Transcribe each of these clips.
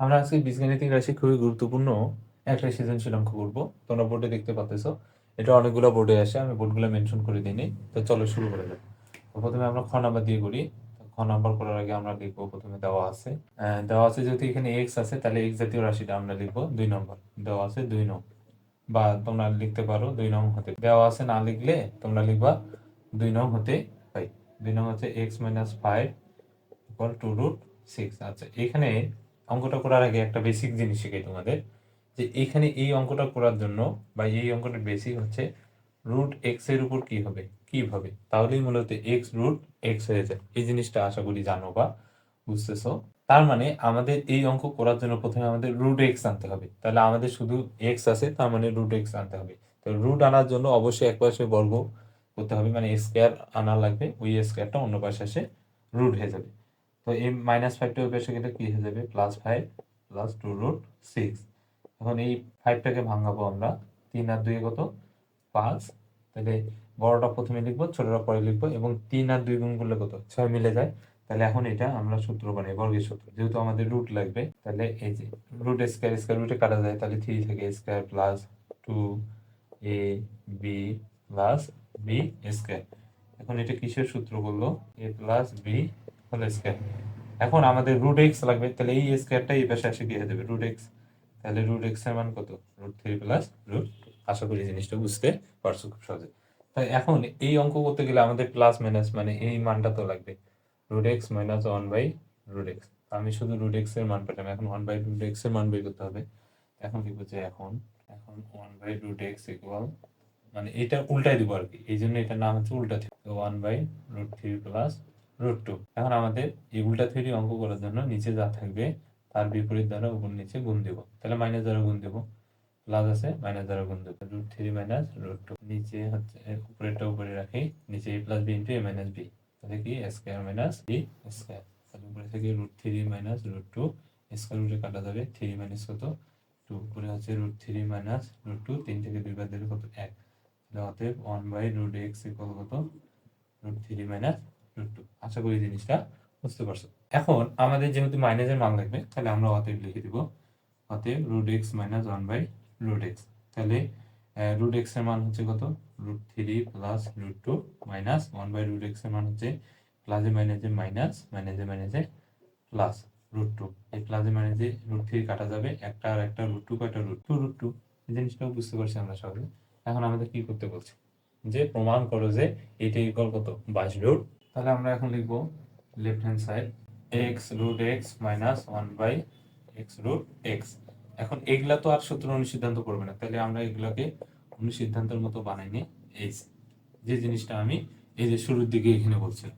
আমরা আজকে বীজগাণিতিক রাশি খুবই গুরুত্বপূর্ণ। একটা সৃজনশীল অঙ্ক করব। তোমরা বোর্ডে দেখতে পাচ্ছ এটা অনেকগুলো বোর্ডে আসে, আমি বোর্ডগুলো মেনশন করে দিই তো চলো শুরু করে যাক। তো প্রথমে আমরা খ নাম্বার দিয়ে করি। খ নাম্বার করার আগে আমরা লিখব, প্রথমে দেওয়া আছে। দেওয়া আছে যেহেতু এখানে এক্স আছে, তাহলে এক্স জাতীয় রাশিটা আমরা লিখব দুই নম্বর দেওয়া আছে দুই নং। বা তোমরা লিখতে পারো দুই নং হতে। দেওয়া আছে না লিখলে তোমরা লিখবা দুই নং হতে পাই। দুই নং হচ্ছে x minus five equal to root six আচ্ছা এখানে অঙ্কটা করার আগে একটা বেসিক জিনিস শিখাই তোমাদের, যে এইখানে এই অঙ্কটা করার জন্য বা এই অঙ্কটার বেসিক হচ্ছে রুট এক্সের উপর কি হবে? কীভাবে তাহলেই মূলত এক্স রুট এক্স হয়ে যায়। এই জিনিসটা আশা করি জানো বা বুঝতেছো? তার মানে আমাদের এই অঙ্ক করার জন্য প্রথমে আমাদের রুট এক্স আনতে হবে। তাহলে আমাদের শুধু এক্স আছে, তার মানে রুট এক্স আনতে হবে। তো রুট আনার জন্য অবশ্যই এক পাশে বর্গ করতে হবে মানে স্কোয়ার আনা লাগবে, ওই স্কোয়ারটা অন্য পাশে আসে রুট হয়ে যাবে। তো এই মাইনাস ফাইভটা ওই পাশে গেলে কি হয়ে যাবে? Plus five plus two root six এখন এই ফাইভটাকে ভাঙাবো আমরা। তিন আর দুই কত? পাঁচ। তাহলে বড়টা প্রথমে লিখব, ছোটটা পরে লিখব এবং তিন আর দুই গুণ করলে কত? ছয় মিলে যায়। তাহলে এখন এটা আমরা সূত্র বানাই, বর্গের সূত্র। যেহেতু আমাদের রুট লাগবে, তাহলে এই যে রুট স্কোয়ার স্কোয়ার রুটে কাটা যায়, তাহলে থ্রি থেকে square plus two a b plus b square এখন এটা কিসের সূত্র বলল? A plus b whole square এখন আমাদের রুট এক্স লাগবে, তাহলে এই স্কোয়ারটা এই পাশে কি হয়ে যাবে রুট এক্স তাহলে রুট এক্সের মান কত? রুট থ্রি প্লাস রুট আশা করি জিনিসটা বুঝতে পারছ খুব সহজে। তাই এখন এই অঙ্ক করতে গেলে আমাদের প্লাস মাইনাস মানে এই মানটা তো লাগবে। Root x minus one by root x আমি শুধু রুট এক্সের মান পেলাম, এখন ওয়ান বাই রুট এক্সের মান বের করতে হবে। এখন কি বলছে? এখন এখন one by root x equal মানে এটা উল্টাই দিব আর কি। এই জন্য এটার নাম হচ্ছে উল্টা three one by root three plus root two এখন আমাদের এই উল্টা থ্রি অঙ্ক করার জন্য নিচে যা থাকবে, তার বিপরীত দ্বারা উপর নিচে গুণ দেব। তাহলে মাইনাস দ্বারা গুণ দেব। প্লাস আছে মাইনাস দ্বারা গুণ দেব। Root three minus root two নিচে হচ্ছে উপরেরটা উপরে রাখি, নিচে a plus b into a minus b তাহলে কি? স্কোয়ার মাইনাস বি স্কোয়ার তাহলে উপরে থেকে root three minus root two square রুটে কাটা যাবে থ্রি মাইনাস কত? টু উপরে হচ্ছে root three minus root two তিন থেকে দুই বাদ দিলে কত? এক। তাহলে অতএব one by root x equal কত? রুট থ্রি মাইনাস টু আশা করি জিনিসটা বুঝতে পারছ। এখন আমাদের যেহেতু মাইনাসের মান লাগবে, তাহলে আমরা অতএব লিখে দিব, অতএব root x minus one by root x তাহলে রুট এক্সের মান হচ্ছে কত? Root three plus root two minus one by root এক্সের মান হচ্ছে প্লাসে মাইনাসে মাইনাস মাইনাসে মাইনাসে প্লাস রুট টু এই প্লাসে মাইনাসে রুট থ্রি কাটা যাবে, একটা আর একটা রুট টু কয়টা? রুট টু রুট টু এই জিনিসটাও বুঝতে পারছি আমরা সহজে। এখন আমাদের কি করতে বলছে? যে প্রমাণ করো যে এইটা ইকুয়াল কত? বাইশ রুট তাহলে আমরা এখন লিখব left hand side x root x minus one by x root x এখন এগুলা তো আর সূত্র অনুসিদ্ধান্ত করবে না, তাহলে আমরা এগুলাকে অনুসিদ্ধান্তের মতো বানাই বানাইনি। এই যে জিনিসটা আমি এই যে শুরুর দিকে এখানে বলছিলাম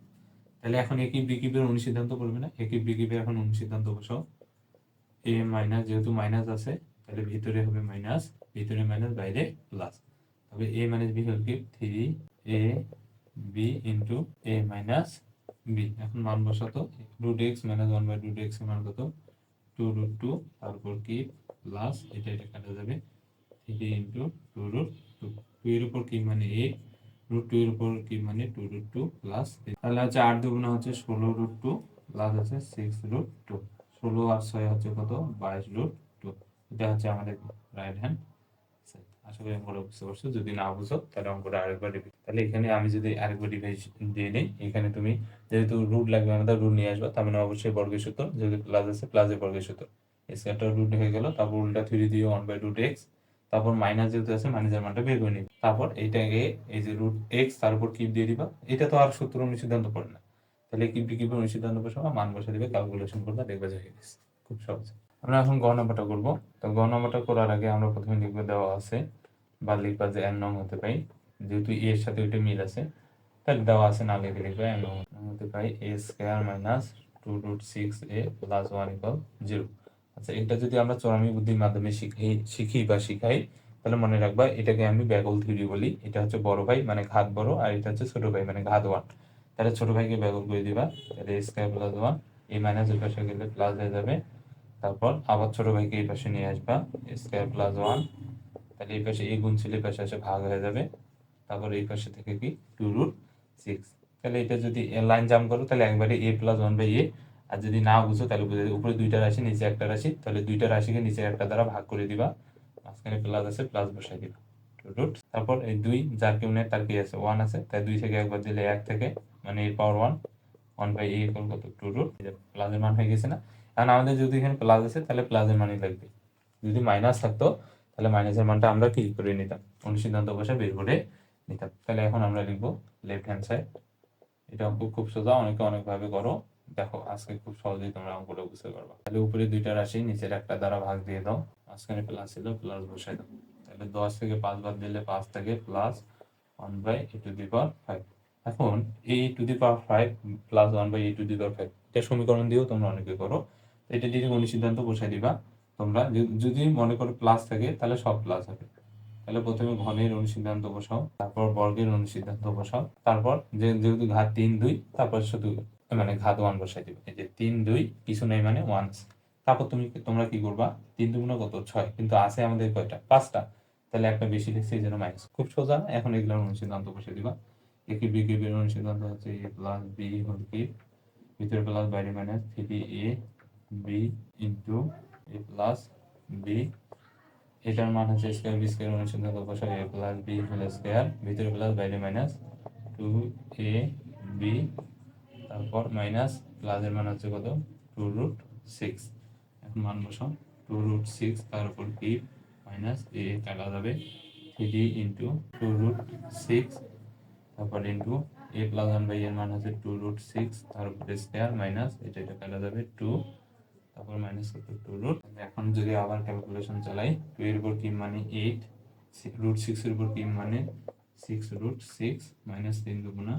তাহলে এখন একই বিকিপের অনুসিদ্ধান্ত করবে না? একই বিকিপের এখন অনুসিদ্ধান্ত বসাও। এ মাইনাস যেহেতু মাইনাস আছে, তাহলে ভিতরে হবে মাইনাস ভিতরে মাইনাস বাইরে প্লাস তবে এ মাইনাস বি হল কি three a b into a minus b এখন মান বসাতো root x minus one by root x মান কত? টু রুট টু তারপর কি? প্লাস এটা এটা কাটা যাবে three into two root two two এর উপর কি মানে এ রুট টু এর উপর কি মানে টু রুট টু প্লাস তাহলে হচ্ছে আট দুগুণা হচ্ছে ষোলো রুট টু প্লাস হচ্ছে সিক্স রুট টু ষোলো আর ছয় হচ্ছে কত? বাইশ রুট টু এটা হচ্ছে আমাদের রাইট হ্যান্ড আশা করি অঙ্কটা বুঝতে পারছ। যদি না বুঝো, তাহলে অঙ্কটা আরেকবার রিপিট তাহলে এখানে আমি যদি আরেকবার ডিভাইস দিয়ে নিই, এখানে তুমি যেহেতু রুট লাগবে আমাদের রুট নিয়ে আসবে, তার মানে অবশ্যই বর্গের সূত্র, যেহেতু প্লাস আছে প্লাসের বর্গের সূত্র। স্কোয়ারটা রুট হয়ে গেল, তারপর উল্টা থ্রি দিয়ে ওয়ান বাই রুট এক্স তারপর মাইনাস যেহেতু আছে মাইনাসের মানটা বের করে নিবে। তারপর এইটাকে এই যে রুট এক্স তার উপর কিপ দিয়ে দিবা। এটা তো আর সূত্র অনুসিদ্ধান্ত পড়ে না। তাহলে কিপ কিপ অনুসিদ্ধান্ত বসাবা মান বসে দিবে ক্যালকুলেশন করবা দেখবে যে হয়ে গেছে খুব সহজ। আমরা এখন গ নম্বরটা করব। তো গ নম্বরটা করার আগে আমরা প্রথমে লিখবে দেওয়া আছে বা লিখবা এন নং হতে পাই যেহেতু এ এর সাথে ওইটা মিল আছে, তাহলে দেওয়া আছে না লিখে লিখবে এন নং হতে পাই a square minus two root six a plus one zero. আচ্ছা এটা যদি আমরা বুদ্ধির মাধ্যমে শিখি শিখি বা শিখাই, তাহলে মনে রাখবা এটাকে আমি ব্যাগল থিওরি বলি। এটা হচ্ছে বড় ভাই মানে ঘাত বড়, আর এটা হচ্ছে ছোট ভাই মানে ঘাত ওয়ান। তাহলে ছোট ভাইকে ব্যাগল করে দিবা, তাহলে স্কোয়ার প্লাস ওয়ান এই মাইনাস পাশে গেলে প্লাস হয়ে যাবে। তারপর আবার ছোট ভাইকে এই পাশে নিয়ে আসবা স্কোয়ার প্লাস ওয়ান তাহলে এই পাশে এই গুণ ছিল এই পাশে এসে ভাগ হয়ে যাবে। তারপর এই পাশে থেকে কি? টু রুট সিক্স তাহলে এটা যদি লাইন জাম্প করো, তাহলে একবারে a plus one by a আর যদি না বুঝো তাহলে বুঝে উপরে দুইটা রাশি, নিচে একটা রাশি। তাহলে দুইটা রাশিকে নিচে একটা দ্বারা ভাগ করে দিবা। মাঝখানে প্লাস আছে প্লাস বসাই দিবা। রুট তারপর এই দুই, যার কেউ নেই তার কি আছে? ওয়ান আছে। তাই দুই থেকে একবার দিলে এক থেকে মানে এর power one one by a equal কত? টু রুট প্লাসের মান হয়ে গেছে না? এখন আমাদের যদি এখানে প্লাস আছে, তাহলে প্লাসের মানই লাগবে। যদি মাইনাস থাকতো তাহলে মাইনাসের মানটা আমরা কি করে নিতাম? অনুসিদ্ধান্ত বসে বের করে নিতাম। তাহলে এখন আমরা লিখব লেফট হ্যান্ড সাইড এটা অঙ্ক খুব সোজা, অনেকে অনেকভাবে করো। দেখো, আজকে খুব সহজেই তোমরা অঙ্কটা বুঝতে পারবা। তাহলে উপরে দুইটা রাশি, নিচের একটা দ্বারা ভাগ দিয়ে দাও। মাঝখানে প্লাস ছিল প্লাস বসাই দাও। তাহলে দশ থেকে পাঁচ বাদ দিলে পাঁচ থেকে plus one by a to the power five এখন এই to the power five plus one by a to the power five এটা সমীকরণ দিয়েও তোমরা অনেকে করো। এটা দিয়ে অনুসিদ্ধান্ত বসাই দিবা। তোমরা যদি- মনে করো প্লাস থাকে, তাহলে সব প্লাস হবে। তাহলে প্রথমে ঘনের অনুসিদ্ধান্ত বসাও, তারপর বর্গের অনুসিদ্ধান্ত বসাও, তারপর যেহেতু ঘাত তিন, দুই, তারপর শুধু মানে ঘাত ওয়ান বসাই দিবে। এই যে তিন, দুই, কিছু নেই মানে ওয়ান তারপর তুমি, তোমরা কি করবা? তিন দুগুণ কত? ছয়। কিন্তু আছে আমাদের কয়টা? পাঁচটা। তাহলে একটা বেশি লিখছে, এই জন্য মাইনাস খুব সোজা, এখন এগুলোর অনুসিদ্ধান্ত বসে দিবা। একে বি কিউবের অনুসিদ্ধান্ত হচ্ছে a plus b whole cube ভিতরে প্লাস বাইরে minus three a b into a plus b এটার মান হচ্ছে স্কোয়ার বি স্কোয়ার অনুসন্ধান বসাই a plus b whole square ভিতরে প্লাস বাইরে মাইনাস টু এ বি তারপর মাইনাস প্লাসের মান হচ্ছে কত? টু রুট সিক্স এখন মান বসাও টু রুট সিক্স তার উপর কি মাইনাস এ কাটা যাবে three into two root six তারপর into a plus one by এর মান হচ্ছে টু রুট সিক্স তার উপর স্কোয়ার মাইনাস এটা এটা কাটা যাবে টু তারপর মাইনাস কত? টু রুট এখন যদি আবার ক্যালকুলেশন চালাই টু এর উপর কি মানে এইট রুট সিক্স এর উপর কি মানে সিক্স রুট সিক্স মাইনাস তিন দুগুণা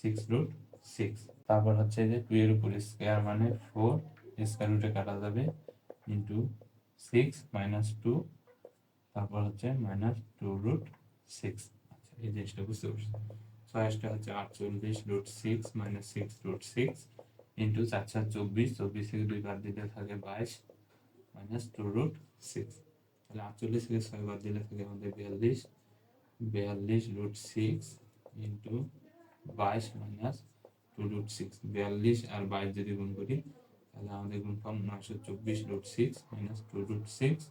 সিক্স রুট সিক্স তারপর হচ্ছে যে টু এর উপর স্কোয়ার মানে ফোর স্কোয়ার রুটে কাটা যাবে ইন্টু সিক্স মাইনাস টু তারপর হচ্ছে মাইনাস টু রুট সিক্স আচ্ছা এই জিনিসটা বুঝতে পারছি। ছয়টা হচ্ছে আটচল্লিশ root six minus six root six into চার চার চব্বিশ চব্বিশ থেকে দুই বাদ দিলে থাকে বাইশ মাইনাস টু রুট সিক্স তাহলে আটচল্লিশ থেকে ছয় বাদ দিলে থাকে আমাদের বিয়াল্লিশ। বিয়াল্লিশ রুট সিক্স ইন্টু বাইশ মাইনাস টু রুট সিক্স বিয়াল্লিশ আর বাইশ যদি গুণ করি, তাহলে আমাদের গুণফল নয়শো চব্বিশ root six minus two root six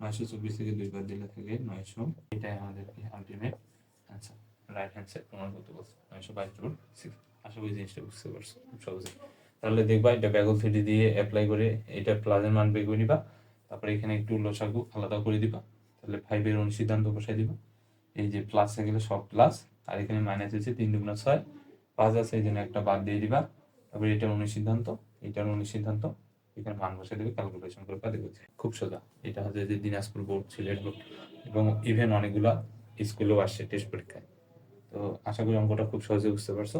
নয়শো চব্বিশ থেকে দুই বাদ দিলে থাকে নয়শো। এটাই আমাদের ultimate answer right hand side প্রমাণ করতে বলছে, নয়শো বাইশ রুট সিক্স আশা করি জিনিসটা বুঝতে পারছ, খুব সহজে। তাহলে দেখবা এটা ব্যাগল থ্রি দিয়ে অ্যাপ্লাই করে এটা প্লাসের মান বের করে নিবা। তারপরে এখানে একটু লসাগু আলাদা করে দিবা। তাহলে ফাইভের অনুসিদ্ধান্ত বসাই দিবা। এই যে প্লাস গেলে সব প্লাস আর এখানে মাইনাস হচ্ছে তিন দুগুণা ছয়। পাঁচ আছে, এই জন্য একটা বাদ দিয়ে দিবা। তারপরে এটার অনুসিদ্ধান্ত এটার অনুসিদ্ধান্ত, এখানে মান বসে দেবে ক্যালকুলেশন করে পাতে খুব সোজা। এটা হচ্ছে যে দিনাজপুর বোর্ড সিলেট বোর্ড এবং ইভেন অনেকগুলা স্কুলেও আসছে টেস্ট পরীক্ষায়। তো আশা করি অঙ্কটা খুব সহজে বুঝতে পারছ।